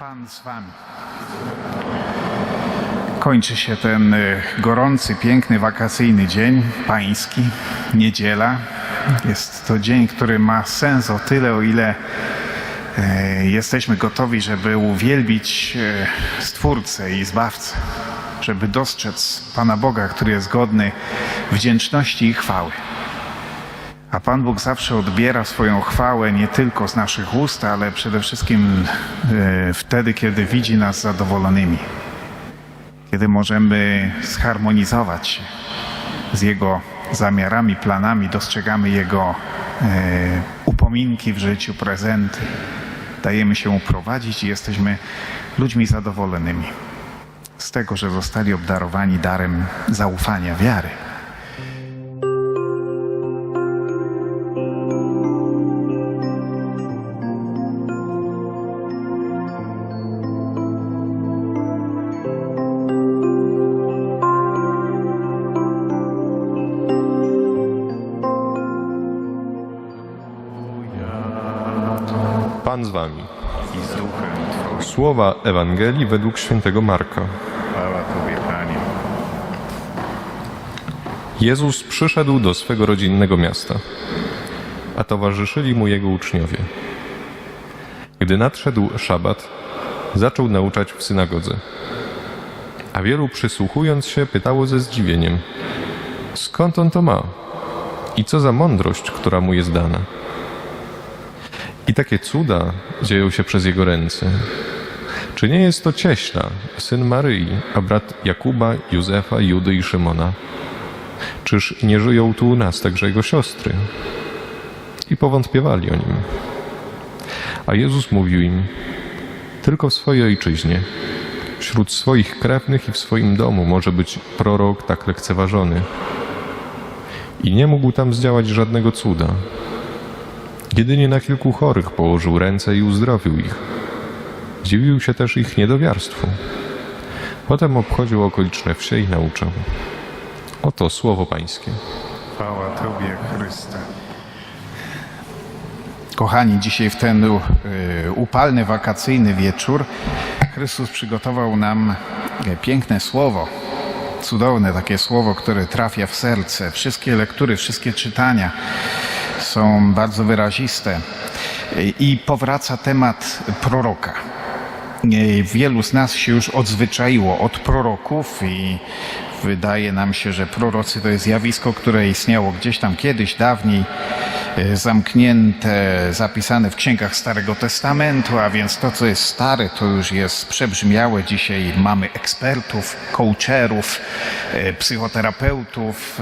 Pan z Wami. Kończy się ten y, gorący, piękny, wakacyjny dzień pański, niedziela. Jest to dzień, który ma sens o tyle, o ile e, jesteśmy gotowi, żeby uwielbić e, Stwórcę i Zbawcę, żeby dostrzec Pana Boga, który jest godny wdzięczności i chwały. A Pan Bóg zawsze odbiera swoją chwałę nie tylko z naszych ust, ale przede wszystkim e, wtedy, kiedy widzi nas zadowolonymi. Kiedy możemy zharmonizować się z Jego zamiarami, planami, dostrzegamy Jego e, upominki w życiu, prezenty. Dajemy się uprowadzić i jesteśmy ludźmi zadowolonymi z tego, że zostali obdarowani darem zaufania, wiary. Pan z wami. Słowa Ewangelii według świętego Marka. Jezus przyszedł do swego rodzinnego miasta, a towarzyszyli mu jego uczniowie. Gdy nadszedł szabat, zaczął nauczać w synagodze. A wielu przysłuchując się pytało ze zdziwieniem: Skąd on to ma? I co za mądrość, która mu jest dana? I takie cuda dzieją się przez jego ręce. Czy nie jest to cieśla, syn Maryi, a brat Jakuba, Józefa, Judy i Szymona? Czyż nie żyją tu u nas także jego siostry? I powątpiewali o nim. A Jezus mówił im, tylko w swojej ojczyźnie, wśród swoich krewnych i w swoim domu może być prorok tak lekceważony. I nie mógł tam zdziałać żadnego cuda. Jedynie na kilku chorych położył ręce i uzdrowił ich. Dziwił się też ich niedowiarstwu. Potem obchodził okoliczne wsie i nauczał. Oto słowo Pańskie. Chwała Tobie, Chryste. Kochani, dzisiaj w ten y, upalny, wakacyjny wieczór Chrystus przygotował nam e, piękne słowo. Cudowne takie słowo, które trafia w serce. Wszystkie lektury, wszystkie czytania są bardzo wyraziste. I- powraca temat proroka. Wielu z nas się już odzwyczaiło od proroków i wydaje nam się, że prorocy to jest zjawisko, które istniało gdzieś tam kiedyś, dawniej, e, zamknięte, zapisane w księgach Starego Testamentu, a więc to, co jest stare, to już jest przebrzmiałe. Dzisiaj mamy ekspertów, coacherów, e, psychoterapeutów,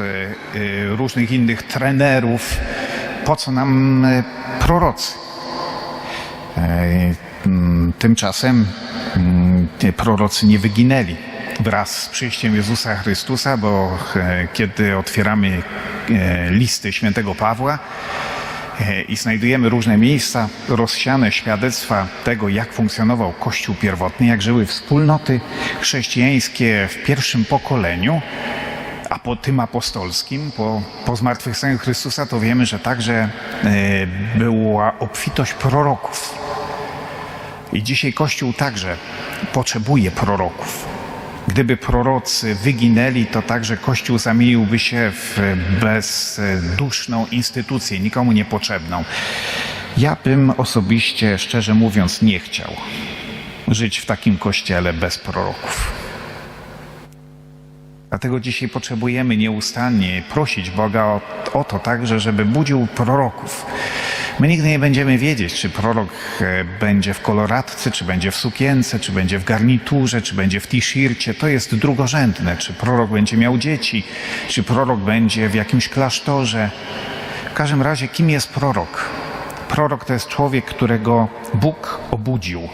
e, różnych innych trenerów. Po co nam e, prorocy? E, mm, Tymczasem mm, prorocy nie wyginęli wraz z przyjściem Jezusa Chrystusa, bo e, kiedy otwieramy listy świętego Pawła i znajdujemy różne miejsca, rozsiane świadectwa tego, jak funkcjonował Kościół pierwotny, jak żyły wspólnoty chrześcijańskie w pierwszym pokoleniu, a po tym apostolskim, po, po zmartwychwstaniu Chrystusa, to wiemy, że także e, była obfitość proroków. I dzisiaj Kościół także potrzebuje proroków. Gdyby prorocy wyginęli, to także Kościół zamieniłby się w bezduszną instytucję, nikomu niepotrzebną. Ja bym osobiście, szczerze mówiąc, nie chciał żyć w takim kościele bez proroków. Dlatego dzisiaj potrzebujemy nieustannie prosić Boga o, o to także, żeby budził proroków. My nigdy nie będziemy wiedzieć, czy prorok e, będzie w koloratce, czy będzie w sukience, czy będzie w garniturze, czy będzie w t-shircie. To jest drugorzędne. Czy prorok będzie miał dzieci, czy prorok będzie w jakimś klasztorze. W każdym razie, kim jest prorok? Prorok to jest człowiek, którego Bóg obudził.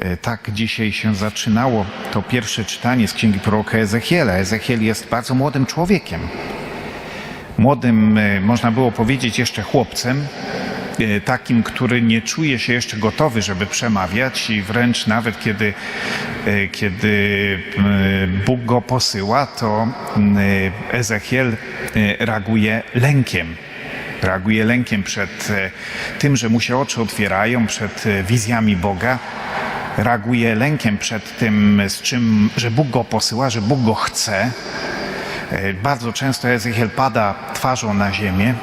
E, Tak dzisiaj się zaczynało to pierwsze czytanie z księgi proroka Ezechiela. Ezechiel jest bardzo młodym człowiekiem. Młodym, e, można było powiedzieć, jeszcze chłopcem, e, takim, który nie czuje się jeszcze gotowy, żeby przemawiać i wręcz nawet kiedy, kiedy Bóg go posyła, to Ezechiel reaguje lękiem reaguje lękiem przed tym, że mu się oczy otwierają, przed wizjami Boga, reaguje lękiem przed tym, z czym, że Bóg go posyła, że Bóg go chce. E, Bardzo często Ezechiel pada twarzą na ziemię.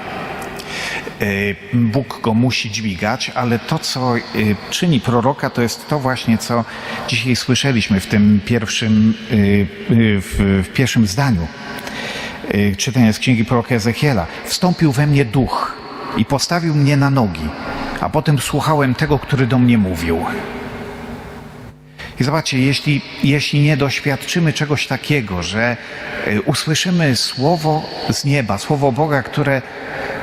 E, Bóg go musi dźwigać, ale to, co e, czyni proroka, to jest to właśnie, co dzisiaj słyszeliśmy w tym pierwszym, w, pierwszym zdaniu czytania z księgi proroka Ezechiela. Wstąpił we mnie duch i postawił mnie na nogi, a potem słuchałem tego, który do mnie mówił. I zobaczcie, jeśli, jeśli nie doświadczymy czegoś takiego, że y, usłyszymy słowo z nieba, słowo Boga, które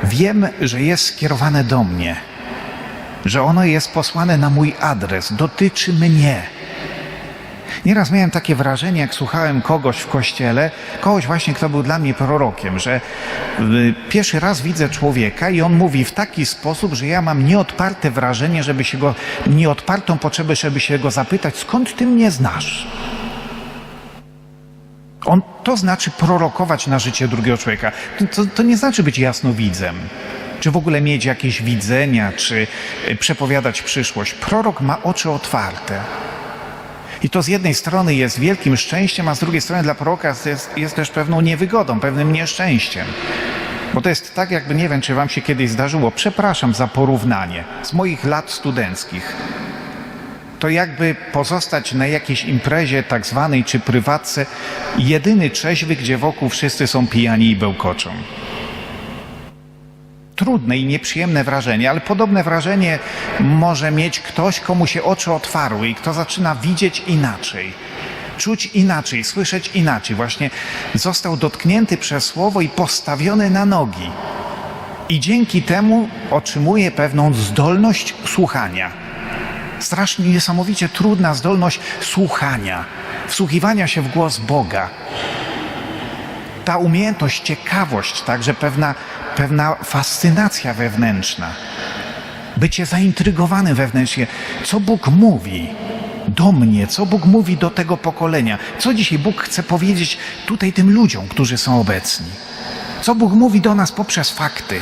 wiem, że jest skierowane do mnie, że ono jest posłane na mój adres, dotyczy mnie. Nieraz miałem takie wrażenie, jak słuchałem kogoś w kościele, kogoś właśnie, kto był dla mnie prorokiem, że y, pierwszy raz widzę człowieka i on mówi w taki sposób, że ja mam nieodparte wrażenie, żeby się go, nieodpartą potrzebę, żeby się go zapytać, skąd ty mnie znasz? On, to znaczy prorokować na życie drugiego człowieka. To, to, nie znaczy być jasnowidzem, czy w ogóle mieć jakieś widzenia, czy y, przepowiadać przyszłość. Prorok ma oczy otwarte. I to z jednej strony jest wielkim szczęściem, a z drugiej strony dla proroka jest, jest też pewną niewygodą, pewnym nieszczęściem. Bo to jest tak, jakby nie wiem, czy wam się kiedyś zdarzyło, przepraszam za porównanie, z moich lat studenckich. To jakby pozostać na jakiejś imprezie tak zwanej czy prywatce, jedyny trzeźwy, gdzie wokół wszyscy są pijani i bełkoczą trudne i nieprzyjemne wrażenie, ale podobne wrażenie może mieć ktoś, komu się oczy otwarły i kto zaczyna widzieć inaczej, czuć inaczej, słyszeć inaczej. Właśnie został dotknięty przez słowo i postawiony na nogi. I dzięki temu otrzymuje pewną zdolność słuchania. Strasznie niesamowicie trudna zdolność słuchania, wsłuchiwania się w głos Boga. Ta umiejętność, ciekawość, także pewna pewna fascynacja wewnętrzna, bycie zaintrygowanym wewnętrznie, co Bóg mówi do mnie, co Bóg mówi do tego pokolenia, co dzisiaj Bóg chce powiedzieć tutaj tym ludziom, którzy są obecni, co Bóg mówi do nas poprzez fakty,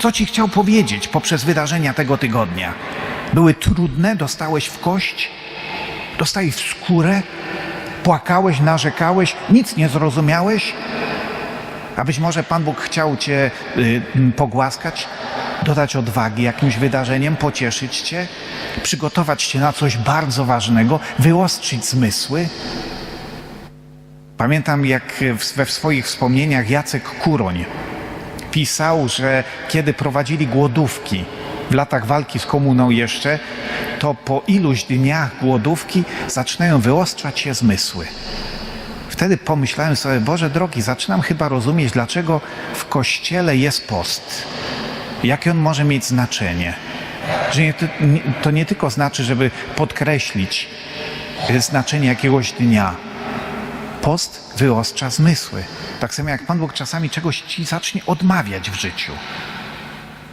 co Ci chciał powiedzieć poprzez wydarzenia tego tygodnia. Były trudne, dostałeś w kość, dostałeś w skórę, płakałeś, narzekałeś, nic nie zrozumiałeś, a być może Pan Bóg chciał Cię y, pogłaskać, dodać odwagi jakimś wydarzeniem, pocieszyć Cię, przygotować Cię na coś bardzo ważnego, wyostrzyć zmysły. Pamiętam, jak we swoich wspomnieniach Jacek Kuroń pisał, że kiedy prowadzili głodówki w latach walki z komuną jeszcze, to po iluś dniach głodówki zaczynają wyostrzać się zmysły. Wtedy pomyślałem sobie, Boże drogi, zaczynam chyba rozumieć, dlaczego w kościele jest post. Jakie on może mieć znaczenie. Że nie, to nie tylko znaczy, żeby podkreślić znaczenie jakiegoś dnia. Post wyostrza zmysły. Tak samo jak Pan Bóg czasami czegoś ci zacznie odmawiać w życiu.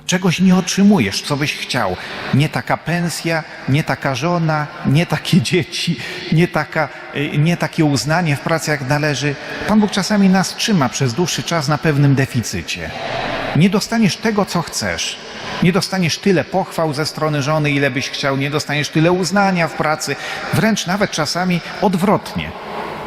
Czegoś nie otrzymujesz, co byś chciał. Nie taka pensja, nie taka żona, nie takie dzieci, nie, taka, nie takie uznanie w pracy jak należy. Pan Bóg czasami nas trzyma przez dłuższy czas na pewnym deficycie. Nie dostaniesz tego, co chcesz. Nie dostaniesz tyle pochwał ze strony żony, ile byś chciał, nie dostaniesz tyle uznania w pracy, wręcz nawet czasami odwrotnie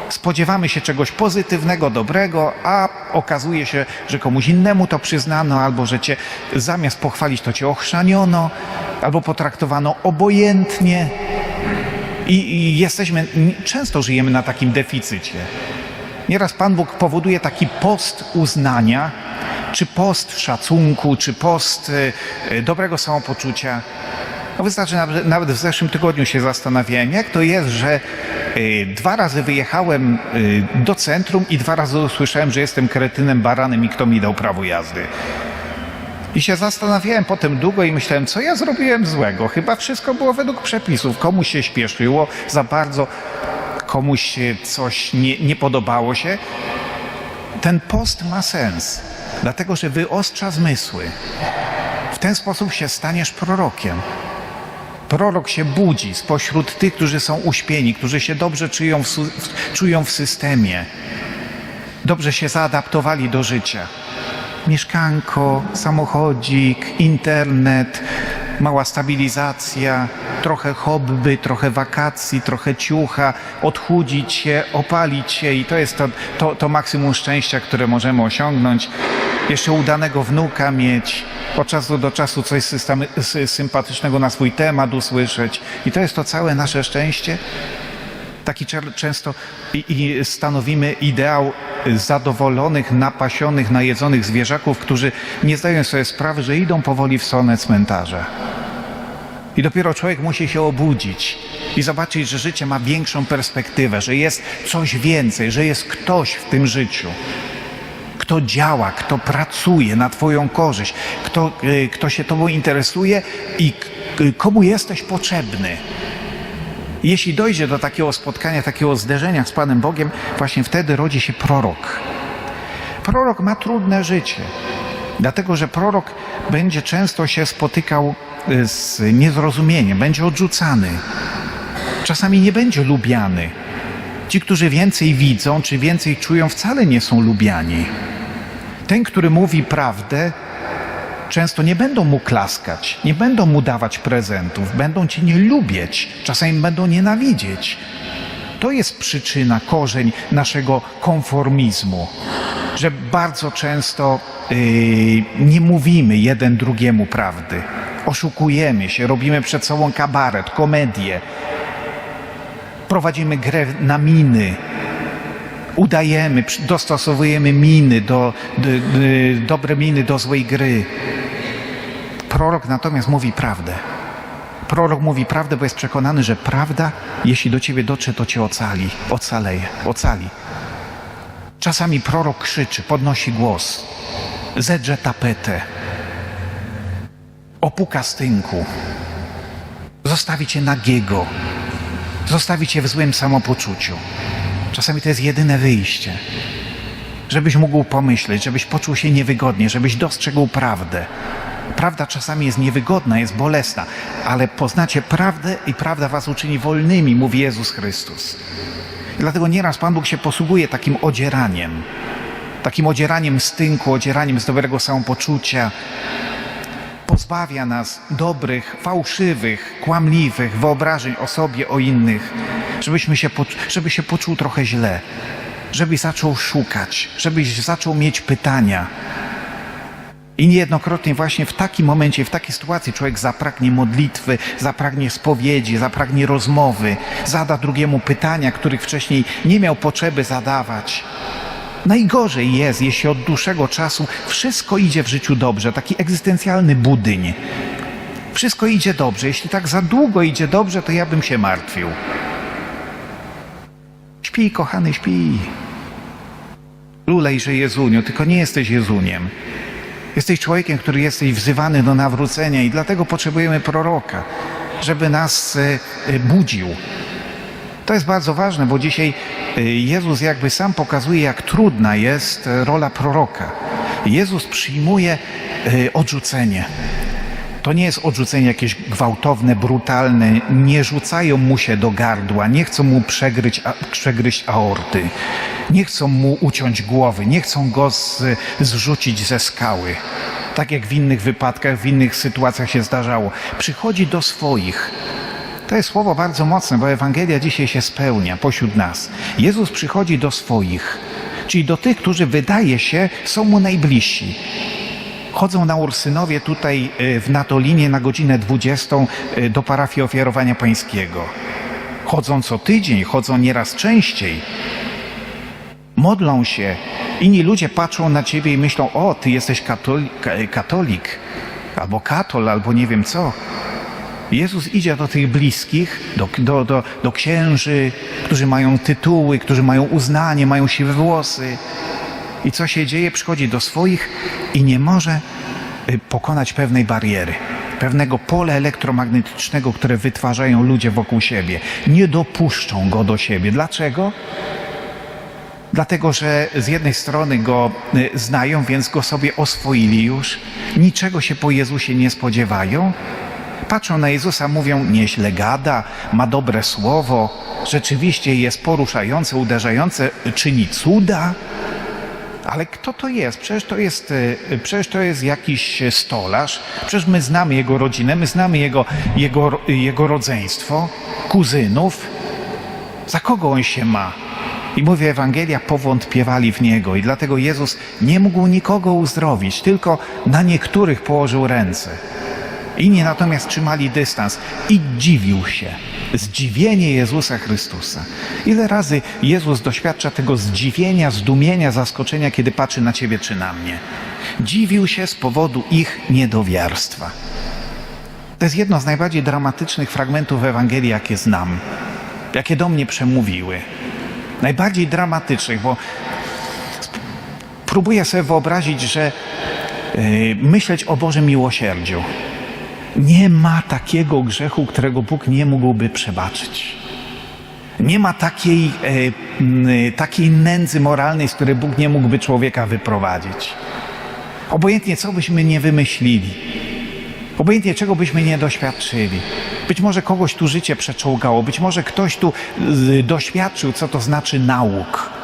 spodziewamy się czegoś pozytywnego, dobrego, a okazuje się, że komuś innemu to przyznano, albo że cię zamiast pochwalić, to cię ochrzaniono, albo potraktowano obojętnie. I, I, jesteśmy, często żyjemy na takim deficycie. Nieraz Pan Bóg powoduje taki post uznania, czy post szacunku, czy post y, dobrego samopoczucia. No wystarczy, nawet, w zeszłym tygodniu się zastanawiałem, jak to jest, że y, dwa razy wyjechałem y, do centrum i dwa razy usłyszałem, że jestem kretynem, baranem i kto mi dał prawo jazdy. I się zastanawiałem potem długo i myślałem, co ja zrobiłem złego. Chyba wszystko było według przepisów. Komuś się śpieszyło za bardzo, komuś coś nie, nie podobało się. Ten post ma sens, dlatego że wyostrza zmysły. W ten sposób się staniesz prorokiem. Prorok się budzi spośród tych, którzy są uśpieni, którzy się dobrze czują w, czują w systemie, dobrze się zaadaptowali do życia. Mieszkanko, samochodzik, internet, mała stabilizacja, trochę hobby, trochę wakacji, trochę ciucha, odchudzić się, opalić się i to jest to, to, to maksimum szczęścia, które możemy osiągnąć. Jeszcze udanego wnuka mieć, od czasu do czasu coś systemy, sy- sympatycznego na swój temat usłyszeć i to jest to całe nasze szczęście taki często i, i stanowimy ideał zadowolonych, napasionych, najedzonych zwierzaków, którzy nie zdają sobie sprawy, że idą powoli w stronę cmentarza. I dopiero człowiek musi się obudzić i zobaczyć, że życie ma większą perspektywę, że jest coś więcej, że jest ktoś w tym życiu. Kto działa, kto pracuje na Twoją korzyść, kto, y, kto się Tobą interesuje i k- komu jesteś potrzebny. Jeśli dojdzie do takiego spotkania, takiego zderzenia z Panem Bogiem, właśnie wtedy rodzi się prorok. Prorok ma trudne życie, dlatego że prorok będzie często się spotykał y, z niezrozumieniem, będzie odrzucany. Czasami nie będzie lubiany. Ci, którzy więcej widzą czy więcej czują, wcale nie są lubiani. Ten, który mówi prawdę, często nie będą mu klaskać, nie będą mu dawać prezentów, będą cię nie lubić, czasami będą nienawidzieć. To jest przyczyna, korzeń naszego konformizmu, że bardzo często yy, nie mówimy jeden drugiemu prawdy. Oszukujemy się, robimy przed sobą kabaret, komedię, prowadzimy grę na miny, udajemy, dostosowujemy miny do, do, do, dobre miny do złej gry. Prorok natomiast mówi prawdę. Prorok mówi prawdę, bo jest przekonany, że prawda, jeśli do ciebie dotrze, to cię ocali, ocaleje, ocali. Czasami prorok krzyczy, podnosi głos, zedrze tapetę, opuka z tynku, zostawi cię nagiego, zostawi cię w złym samopoczuciu. Czasami to jest jedyne wyjście, żebyś mógł pomyśleć, żebyś poczuł się niewygodnie, żebyś dostrzegł prawdę. Prawda czasami jest niewygodna, jest bolesna, ale poznacie prawdę i prawda was uczyni wolnymi, mówi Jezus Chrystus. Dlatego nieraz Pan Bóg się posługuje takim odzieraniem, takim odzieraniem z tynku, odzieraniem z dobrego samopoczucia. Pozbawia nas dobrych, fałszywych, kłamliwych wyobrażeń o sobie, o innych, żebyśmy się, żeby się poczuł trochę źle, żebyś zaczął szukać, żebyś zaczął mieć pytania. I niejednokrotnie właśnie w takim momencie, w takiej sytuacji człowiek zapragnie modlitwy, zapragnie spowiedzi, zapragnie rozmowy, zada drugiemu pytania, których wcześniej nie miał potrzeby zadawać. Najgorzej jest, jeśli od dłuższego czasu wszystko idzie w życiu dobrze, taki egzystencjalny budyń. Wszystko idzie dobrze. Jeśli tak za długo idzie dobrze, to ja bym się martwił. Śpij, kochany, śpij. Lulejże Jezuniu, tylko nie jesteś Jezuniem. Jesteś człowiekiem, który jesteś wzywany do nawrócenia i dlatego potrzebujemy proroka, żeby nas e, e, budził. To jest bardzo ważne, bo dzisiaj e, Jezus jakby sam pokazuje, jak trudna jest rola proroka. Jezus przyjmuje odrzucenie. To nie jest odrzucenie jakieś gwałtowne, brutalne. Nie rzucają mu się do gardła, nie chcą mu przegryźć, a, przegryźć aorty, nie chcą mu uciąć głowy, nie chcą go z, zrzucić ze skały. Tak jak w innych wypadkach, w innych sytuacjach się zdarzało. Przychodzi do swoich. To jest słowo bardzo mocne, bo Ewangelia dzisiaj się spełnia pośród nas. Jezus przychodzi do swoich, czyli do tych, którzy wydaje się są mu najbliżsi. Chodzą na Ursynowie tutaj y, w Natolinie na godzinę 20 y, do parafii ofiarowania pańskiego. Chodzą co tydzień, chodzą nieraz częściej. Modlą się. Inni ludzie patrzą na ciebie i myślą, o, ty jesteś katolik, katolik albo katol, albo nie wiem co. Jezus idzie do tych bliskich, do, do, do, do księży, którzy mają tytuły, którzy mają uznanie, mają siwe włosy. I co się dzieje? Przychodzi do swoich i nie może y, pokonać pewnej bariery, pewnego pola elektromagnetycznego, które wytwarzają ludzie wokół siebie. Nie dopuszczą go do siebie. Dlaczego? Dlatego, że z jednej strony go y, znają, więc go sobie oswoili już, niczego się po Jezusie nie spodziewają. Patrzą na Jezusa, mówią, nieźle gada, ma dobre słowo, rzeczywiście jest poruszające, uderzające, czyni cuda. Ale kto to jest? Przecież to jest, e, przecież to jest jakiś stolarz. Przecież my znamy jego rodzinę, my znamy jego, jego, jego rodzeństwo, kuzynów. Za kogo on się ma? I mówi Ewangelia, powątpiewali w niego i dlatego Jezus nie mógł nikogo uzdrowić, tylko na niektórych położył ręce. Inni natomiast trzymali dystans i dziwił się. Zdziwienie Jezusa Chrystusa. Ile razy Jezus doświadcza tego zdziwienia, zdumienia, zaskoczenia, kiedy patrzy na ciebie czy na mnie? Dziwił się z powodu ich niedowiarstwa. To jest jedno z najbardziej dramatycznych fragmentów Ewangelii, jakie znam, jakie do mnie przemówiły. Najbardziej dramatycznych, bo próbuję sobie wyobrazić, że yy, myśleć o Bożym miłosierdziu. Nie ma takiego grzechu, którego Bóg nie mógłby przebaczyć. Nie ma takiej, e, m, takiej nędzy moralnej, z której Bóg nie mógłby człowieka wyprowadzić. Obojętnie co byśmy nie wymyślili, obojętnie czego byśmy nie doświadczyli. Być może kogoś tu życie przeczołgało, być może ktoś tu doświadczył, co to znaczy nauk.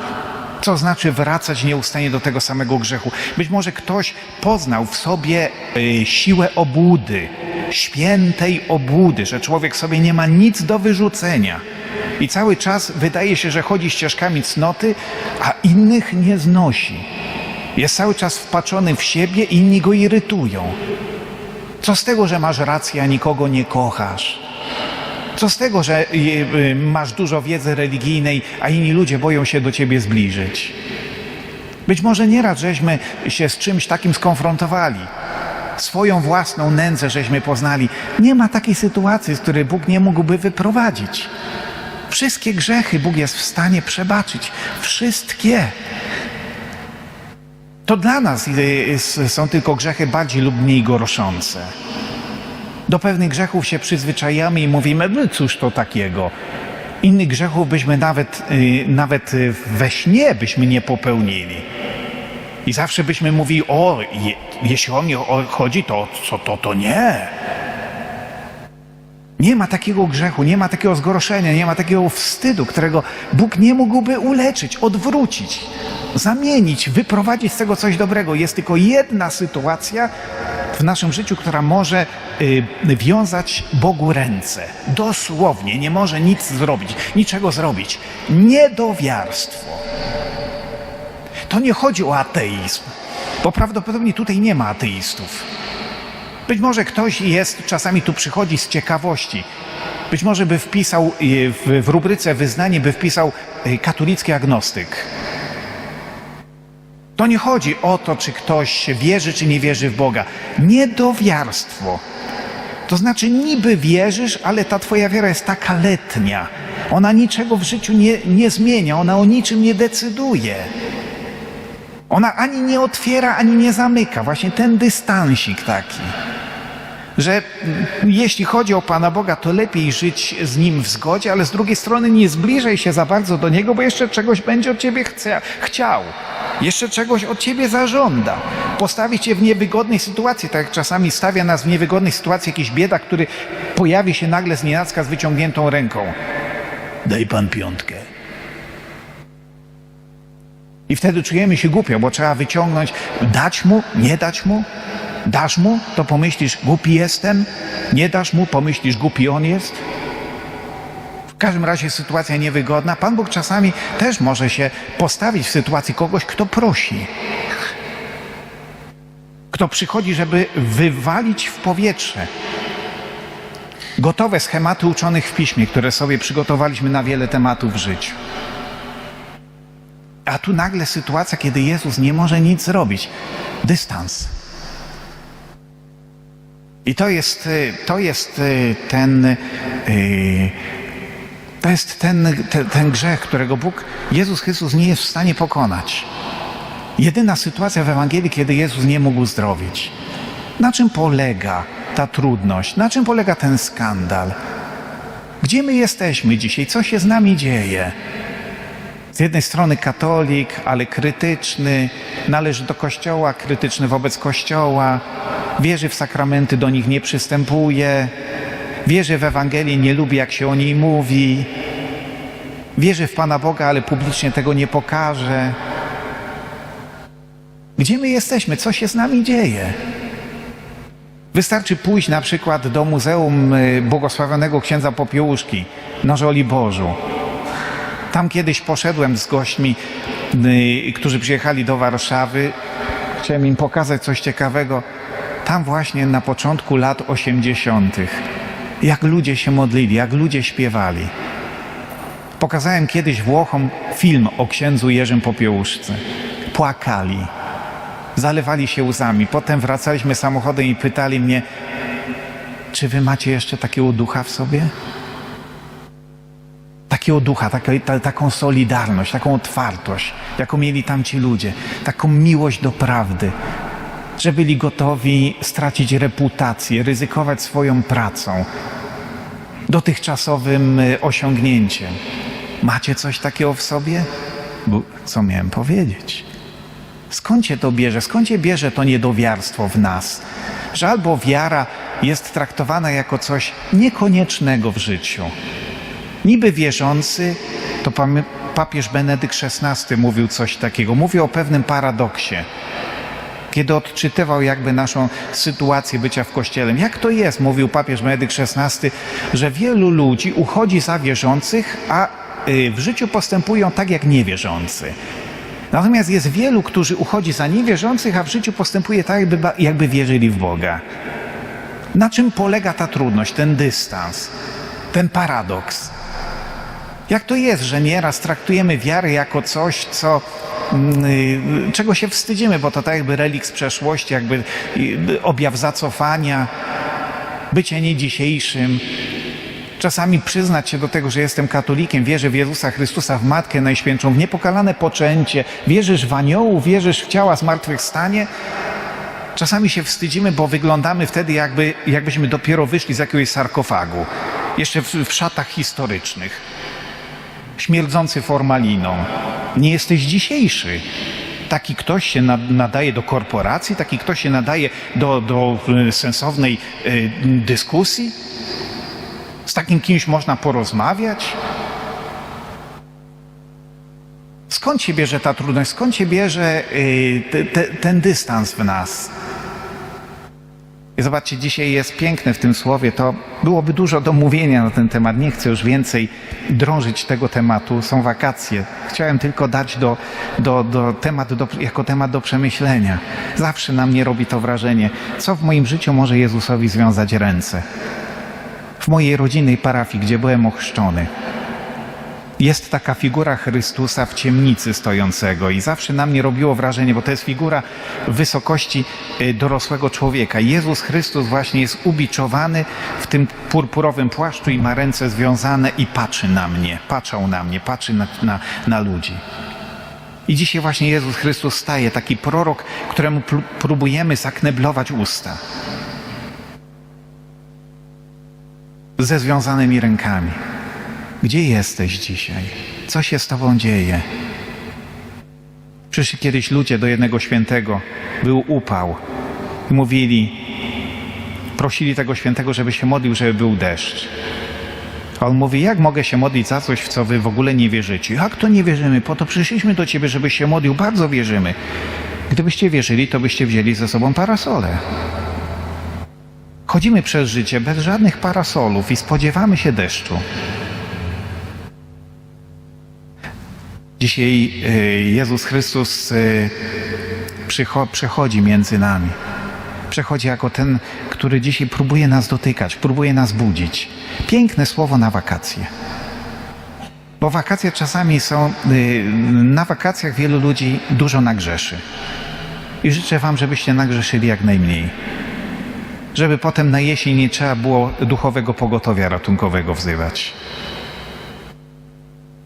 Co znaczy wracać nieustannie do tego samego grzechu? Być może ktoś poznał w sobie y, siłę obłudy, świętej obłudy, że człowiek sobie nie ma nic do wyrzucenia. I cały czas wydaje się, że chodzi ścieżkami cnoty, a innych nie znosi. Jest cały czas wpatrzony w siebie, inni go irytują. Co z tego, że masz rację, a nikogo nie kochasz? Co z tego, że y, y, masz dużo wiedzy religijnej, a inni ludzie boją się do ciebie zbliżyć? Być może nieraz żeśmy się z czymś takim skonfrontowali. Swoją własną nędzę żeśmy poznali. Nie ma takiej sytuacji, z której Bóg nie mógłby wyprowadzić. Wszystkie grzechy Bóg jest w stanie przebaczyć. Wszystkie. To dla nas y, są tylko grzechy bardziej lub mniej gorszące. Do pewnych grzechów się przyzwyczajamy i mówimy, no cóż to takiego. Innych grzechów byśmy nawet, y, nawet we śnie byśmy nie popełnili. I zawsze byśmy mówili, o, je, jeśli o mnie chodzi, to co to, to nie. Nie ma takiego grzechu, nie ma takiego zgorszenia, nie ma takiego wstydu, którego Bóg nie mógłby uleczyć, odwrócić, zamienić, wyprowadzić z tego coś dobrego. Jest tylko jedna sytuacja w naszym życiu, która może y, wiązać Bogu ręce. Dosłownie, nie może nic zrobić, niczego zrobić. Niedowiarstwo. To nie chodzi o ateizm, bo prawdopodobnie tutaj nie ma ateistów. Być może ktoś jest, czasami tu przychodzi z ciekawości. Być może by wpisał y, w, w rubryce wyznanie, by wpisał y, katolicki agnostyk. To nie chodzi o to, czy ktoś wierzy, czy nie wierzy w Boga. Niedowiarstwo. To znaczy, niby wierzysz, ale ta twoja wiara jest taka letnia. Ona niczego w życiu nie, nie zmienia, ona o niczym nie decyduje. Ona ani nie otwiera, ani nie zamyka. Właśnie ten dystansik taki. Że jeśli chodzi o Pana Boga, to lepiej żyć z Nim w zgodzie, ale z drugiej strony nie zbliżaj się za bardzo do Niego, bo jeszcze czegoś będzie od Ciebie chce, chciał. Jeszcze czegoś od Ciebie zażąda. Postawi Cię w niewygodnej sytuacji, tak jak czasami stawia nas w niewygodnej sytuacji jakiś bieda, który pojawi się nagle z nienacka z wyciągniętą ręką. Daj Pan piątkę. I wtedy czujemy się głupio, bo trzeba wyciągnąć, dać mu, nie dać mu. Dasz mu, to pomyślisz, głupi jestem. Nie dasz mu, pomyślisz, głupi on jest. W każdym razie sytuacja niewygodna. Pan Bóg czasami też może się postawić w sytuacji kogoś, kto prosi. Kto przychodzi, żeby wywalić w powietrze gotowe schematy uczonych w piśmie, które sobie przygotowaliśmy na wiele tematów w życiu. A tu nagle sytuacja, kiedy Jezus nie może nic zrobić. Dystans. I to jest, y, to jest y, ten, y, to jest ten, ten, ten grzech, którego Bóg, Jezus Chrystus nie jest w stanie pokonać. Jedyna sytuacja w Ewangelii, kiedy Jezus nie mógł uzdrowić. Na czym polega ta trudność? Na czym polega ten skandal? Gdzie my jesteśmy dzisiaj? Co się z nami dzieje? Z jednej strony katolik, ale krytyczny, należy do kościoła, krytyczny wobec kościoła, wierzy w sakramenty, do nich nie przystępuje, wierzy w Ewangelię, nie lubi jak się o niej mówi, wierzy w Pana Boga, ale publicznie tego nie pokaże. Gdzie my jesteśmy? Co się z nami dzieje? Wystarczy pójść na przykład do Muzeum y, Błogosławionego Księdza Popiełuszki na Żoliborzu. Tam kiedyś poszedłem z gośćmi, y, którzy przyjechali do Warszawy. Chciałem im pokazać coś ciekawego. Tam właśnie na początku lat 80. Jak ludzie się modlili, jak ludzie śpiewali. Pokazałem kiedyś Włochom film o księdzu Jerzym Popiełuszce. Płakali, zalewali się łzami. Potem wracaliśmy samochodem i pytali mnie, czy wy macie jeszcze takiego ducha w sobie? Takiego ducha, ta, taką solidarność, taką otwartość, jaką mieli tamci ludzie, taką miłość do prawdy, że byli gotowi stracić reputację, ryzykować swoją pracą, dotychczasowym y, osiągnięciem. Macie coś takiego w sobie? Bo co miałem powiedzieć? Skąd się to bierze? Skąd się bierze to niedowiarstwo w nas? Że albo wiara jest traktowana jako coś niekoniecznego w życiu. Niby wierzący, to papież Benedykt XVI mówił coś takiego. Mówił o pewnym paradoksie kiedy odczytywał jakby naszą sytuację bycia w kościele. Jak to jest, mówił papież Benedykt XVI, że wielu ludzi uchodzi za wierzących, a y, w życiu postępują tak jak niewierzący. Natomiast jest wielu, którzy uchodzi za niewierzących, a w życiu postępuje tak, jakby, jakby wierzyli w Boga. Na czym polega ta trudność, ten dystans, ten paradoks? Jak to jest, że nieraz traktujemy wiarę jako coś, co, czego się wstydzimy, bo to tak jakby relikt z przeszłości, jakby y, objaw zacofania, bycie nie dzisiejszym. Czasami przyznać się do tego, że jestem katolikiem, wierzę w Jezusa Chrystusa, w Matkę Najświętszą, w niepokalane poczęcie, wierzysz w aniołów, wierzysz w ciała zmartwychwstanie. Czasami się wstydzimy, bo wyglądamy wtedy, jakby, jakbyśmy dopiero wyszli z jakiegoś sarkofagu, jeszcze w, w szatach historycznych śmierdzący formaliną. Nie jesteś dzisiejszy. Taki ktoś się na- nadaje do korporacji, taki ktoś się nadaje do, do y, sensownej y, dyskusji. Z takim kimś można porozmawiać. Skąd się bierze ta trudność? Skąd się bierze te, te, ten dystans w nas? I zobaczcie, dzisiaj jest piękne w tym słowie. To byłoby dużo do mówienia na ten temat. Nie chcę już więcej drążyć tego tematu. Są wakacje. Chciałem tylko dać do, do, do temat do, jako temat do przemyślenia. Zawsze na mnie robi to wrażenie, co w moim życiu może Jezusowi związać ręce. W mojej rodzinnej parafii, gdzie byłem ochrzczony, jest taka figura Chrystusa w ciemnicy stojącego i zawsze na mnie robiło wrażenie, bo to jest figura wysokości y, dorosłego człowieka. Jezus Chrystus właśnie jest ubiczowany w tym purpurowym płaszczu i ma ręce związane i patrzy na mnie, patrzał na mnie, patrzy na, na, na ludzi. I dzisiaj właśnie Jezus Chrystus staje, taki prorok, któremu próbujemy zakneblować usta. Ze związanymi rękami. Gdzie jesteś dzisiaj? Co się z Tobą dzieje? Przyszli kiedyś ludzie do jednego świętego, był upał i mówili, prosili tego świętego, żeby się modlił, żeby był deszcz. A on mówi, jak mogę się modlić za coś, w co wy w ogóle nie wierzycie? Jak to nie wierzymy? Po to przyszliśmy do ciebie, żebyś się modlił, bardzo wierzymy. Gdybyście wierzyli, to byście wzięli ze sobą parasole. Chodzimy przez życie bez żadnych parasolów i spodziewamy się deszczu. Dzisiaj y, Jezus Chrystus przycho- przechodzi między nami. Przechodzi jako ten, który dzisiaj próbuje nas dotykać, próbuje nas budzić. Piękne słowo na wakacje. Bo wakacje czasami są, y, na wakacjach wielu ludzi dużo nagrzeszy. I życzę Wam, żebyście nagrzeszyli jak najmniej. Żeby potem na jesień nie trzeba było duchowego pogotowia ratunkowego wzywać.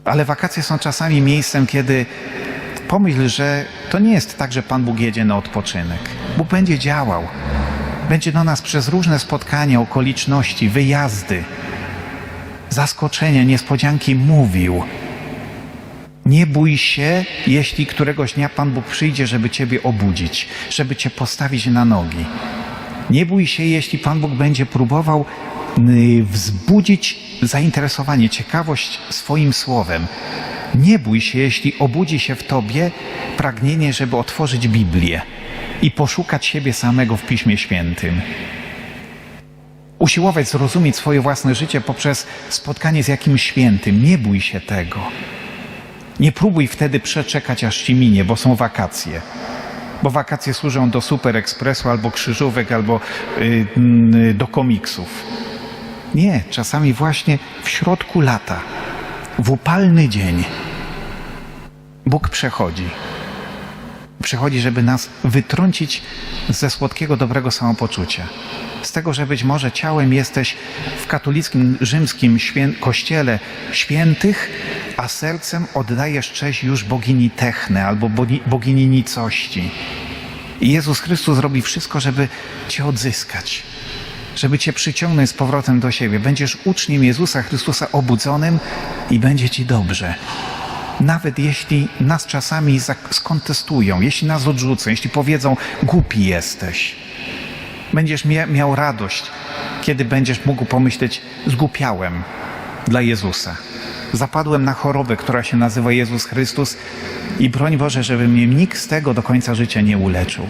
Ale wakacje są czasami miejscem, kiedy pomyśl, że to nie jest tak, że Pan Bóg jedzie na odpoczynek. Bóg będzie działał. Będzie do nas przez różne spotkania, okoliczności, wyjazdy, zaskoczenia, niespodzianki mówił. Nie bój się, jeśli któregoś dnia Pan Bóg przyjdzie, żeby Ciebie obudzić, żeby Cię postawić na nogi. Nie bój się, jeśli Pan Bóg będzie próbował wzbudzić zainteresowanie, ciekawość swoim słowem, Nie bój się, jeśli obudzi się w tobie pragnienie, żeby otworzyć Biblię i poszukać siebie samego w Piśmie Świętym. Usiłować zrozumieć swoje własne życie poprzez spotkanie z jakimś świętym. Nie bój się tego. Nie próbuj wtedy przeczekać, aż ci minie, bo są wakacje. Bo wakacje służą do super ekspresu, albo krzyżówek, albo y, y, do komiksów. Nie, czasami właśnie w środku lata, w upalny dzień, Bóg przechodzi. Przychodzi, żeby nas wytrącić ze słodkiego, dobrego samopoczucia. Z tego, że być może ciałem jesteś w katolickim, rzymskim świę kościele świętych, a sercem oddajesz cześć już bogini Techne albo bogini nicości. I Jezus Chrystus zrobi wszystko, żeby cię odzyskać, żeby cię przyciągnąć z powrotem do siebie. Będziesz uczniem Jezusa Chrystusa obudzonym i będzie ci dobrze. Nawet jeśli nas czasami skontestują, jeśli nas odrzucą, jeśli powiedzą, głupi jesteś, będziesz mia- miał radość, kiedy będziesz mógł pomyśleć, zgłupiałem dla Jezusa. Zapadłem na chorobę, która się nazywa Jezus Chrystus i broń Boże, żeby mnie nikt z tego do końca życia nie uleczył.